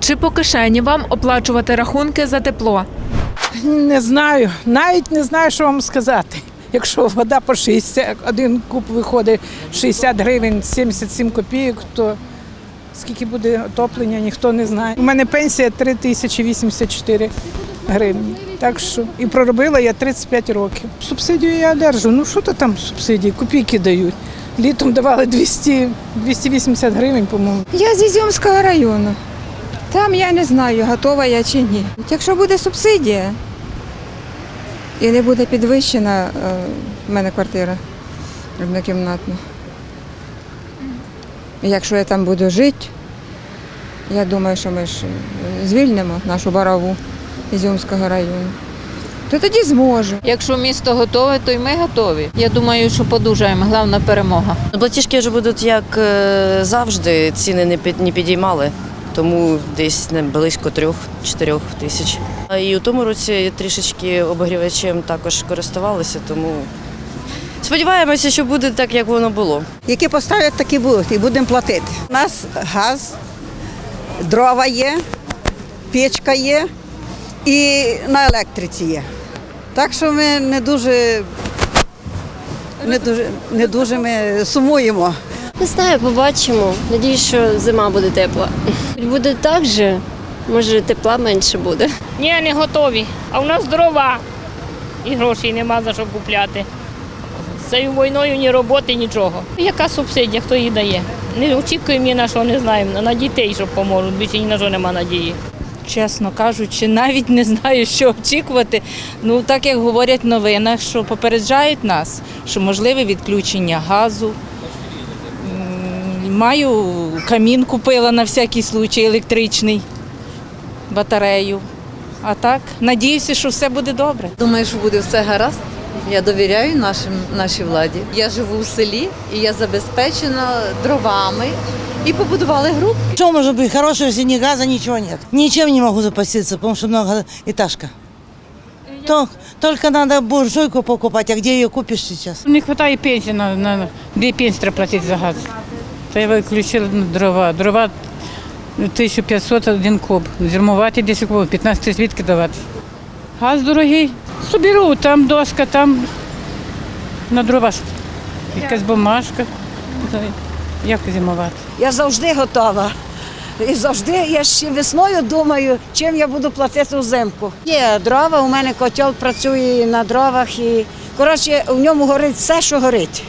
Чи по кишені вам оплачувати рахунки за тепло? Не знаю, навіть не знаю, що вам сказати. Якщо вода по 60, один куб виходить 60 гривень 77 копійок, то скільки буде отоплення, ніхто не знає. У мене пенсія 3084 гривні. Так що і проробила я 35 років. Субсидію я одержу. Ну що то там субсидії? Копійки дають. Літом давали 200, 280 гривень, по-моєму. Я з Ізюмського району. Там я не знаю, готова я чи ні. Якщо буде субсидія і не буде підвищена, е, в мене квартира однокімнатна. Якщо я там буду жити, я думаю, що ми ж е, звільнимо нашу бараву Ізюмського району. То тоді зможу. Якщо місто готове, то й ми готові. Я думаю, що подужаємо. Головна перемога. Платіжки вже будуть як е, завжди, ціни не під не підіймали, тому десь не близько 3-4 тисяч. І у тому році трішечки обогрівачем також користувалися, тому сподіваємося, що буде так, як воно було. Які поставлять, такі будуть і будемо платити. У нас газ, дрова є, печка є і на електриці є. Так що ми не дуже, не дуже, не дуже ми сумуємо. Не знаю, побачимо. Надіюсь, що зима буде тепла. Буде так же, може тепла менше буде. Ні, не готові. А в нас дрова. І грошей нема за що купляти. З цією війною ні роботи, нічого. Яка субсидія, хто її дає? Не очікуємо ні на що, не знаємо. На дітей, щоб поможуть, більше ні на що нема надії. чесно кажучи, навіть не знаю, що очікувати. Ну, так як говорять в новинах, що попереджають нас, що можливе відключення газу. Маю камін купила на всякий случай електричний, батарею. А так, надіюся, що все буде добре. Думаю, що буде все гаразд. Я довіряю нашим, нашій владі. Я живу в селі і я забезпечена дровами і побудували групу. Что может быть хорошего, если ни газа, ничего нет? Ничем не могу запаститься, потому что многоэтажка. То, только надо буржуйку покупать, а где ее купишь сейчас? Не вистачає пенсії на, на дві пенсії платити за газ. То я виключила дрова. Дрова 1500 один куб. Зірмувати 10 кубів, 15 тисяч звідки давати. Газ дорогий. Соберу, там доска, там на дрова. Якась бумажка. Як зимувати? Я завжди готова. І завжди я ще весною думаю, чим я буду платити взимку. Є дрова, у мене котел працює на дровах і коротше, в ньому горить все, що горить.